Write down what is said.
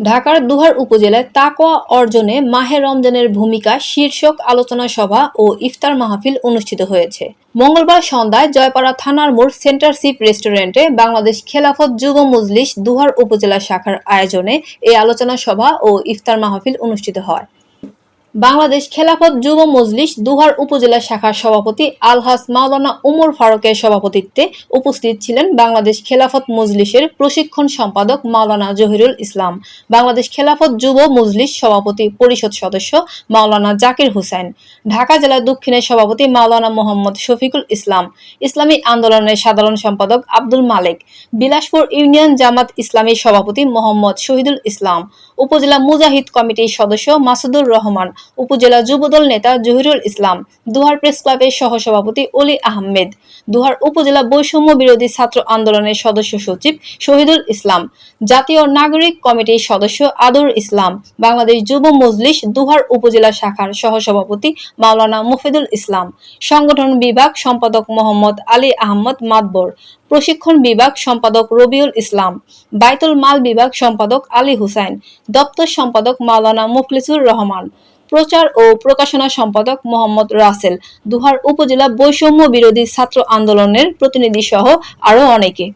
ঢাকার দুহার উপজেলায় তাকোয়া অর্জনে মাহে রমজানের ভূমিকা শীর্ষক আলোচনা সভা ও ইফতার মাহফিল অনুষ্ঠিত হয়েছে। মঙ্গলবার সন্ধ্যায় জয়পাড়া থানার মোড় সেন্টার সিপ রেস্টুরেন্টে বাংলাদেশ খেলাফত যুব মজলিস দুহার উপজেলা শাখার আয়োজনে এই আলোচনা সভা ও ইফতার মাহফিল অনুষ্ঠিত হয়। বাংলাদেশ খেলাফত যুব মজলিস দুহার উপজেলা শাখার সভাপতি আলহাস মাওলানা উমর ফারুকের সভাপতিত্বে উপস্থিত ছিলেন বাংলাদেশ খেলাফত মজলিসের প্রশিক্ষণ সম্পাদক মাওলানা জহিরুল ইসলাম, বাংলাদেশ খেলাফত যুব মজলিস সভাপতি পরিষদ সদস্য মাওলানা জাকির হুসাইন ঢাকা জেলা দক্ষিণের সভাপতি মাওলানা মোহাম্মদ শফিকুল ইসলাম, ইসলামী আন্দোলনের সাধারণ সম্পাদক আব্দুল মালিক, বিলাসপুর ইউনিয়ন জামাত ইসলামী সভাপতি মোহাম্মদ শহীদুল ইসলাম, উপজেলা মুজাহিদ কমিটির সদস্য মাসুদুর রহমান উপজেলা যুবদল নেতা জহিরুল ইসলাম, দুহার প্রেস ক্লাবের সহসভাপতি অলি আহমেদ, দুহার উপজেলা বৈষম্য বিরোধী ছাত্র আন্দোলনের সদস্য সচিব শহীদুল ইসলাম, জাতীয় নাগরিক কমিটির সদস্য আদর ইসলাম, বাংলাদেশ যুব মজলিস দুহার উপজেলা শাখার সহসভাপতি মাওলানা মুফিদুল ইসলাম, সংগঠন বিভাগ সম্পাদক মোহাম্মদ আলী আহমদ মাতবর, প্রশিক্ষণ বিভাগ সম্পাদক রবিউল ইসলাম, বাইতুল মাল বিভাগ সম্পাদক আলী হুসাইন, দপ্তর সম্পাদক মাওলানা মুখলিসুর রহমান প্রচার ও প্রকাশনা সম্পাদক মোহাম্মদ রাসেল। দুহার উপজেলা বৈষম্য বিরোধী ছাত্র আন্দোলনের প্রতিনিধি সহ আরও অনেকে।